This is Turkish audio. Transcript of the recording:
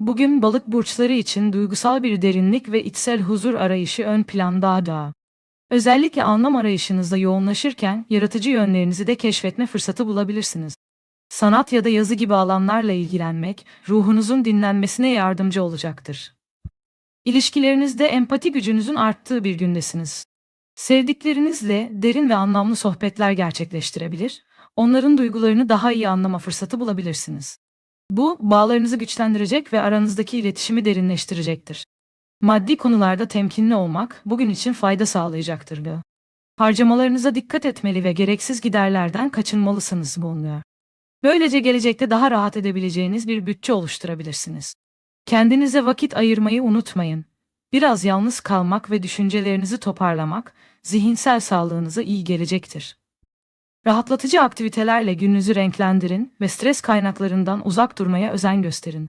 Bugün balık burçları için duygusal bir derinlik ve içsel huzur arayışı ön planda da. Özellikle anlam arayışınızda yoğunlaşırken yaratıcı yönlerinizi de keşfetme fırsatı bulabilirsiniz. Sanat ya da yazı gibi alanlarla ilgilenmek ruhunuzun dinlenmesine yardımcı olacaktır. İlişkilerinizde empati gücünüzün arttığı bir gündesiniz. Sevdiklerinizle derin ve anlamlı sohbetler gerçekleştirebilir, onların duygularını daha iyi anlama fırsatı bulabilirsiniz. Bu, bağlarınızı güçlendirecek ve aranızdaki iletişimi derinleştirecektir. Maddi konularda temkinli olmak bugün için fayda sağlayacaktır. bu. Harcamalarınıza dikkat etmeli ve gereksiz giderlerden kaçınmalısınız bulunuyor. Böylece gelecekte daha rahat edebileceğiniz bir bütçe oluşturabilirsiniz. Kendinize vakit ayırmayı unutmayın. Biraz yalnız kalmak ve düşüncelerinizi toparlamak zihinsel sağlığınıza iyi gelecektir. Rahatlatıcı aktivitelerle gününüzü renklendirin ve stres kaynaklarından uzak durmaya özen gösterin.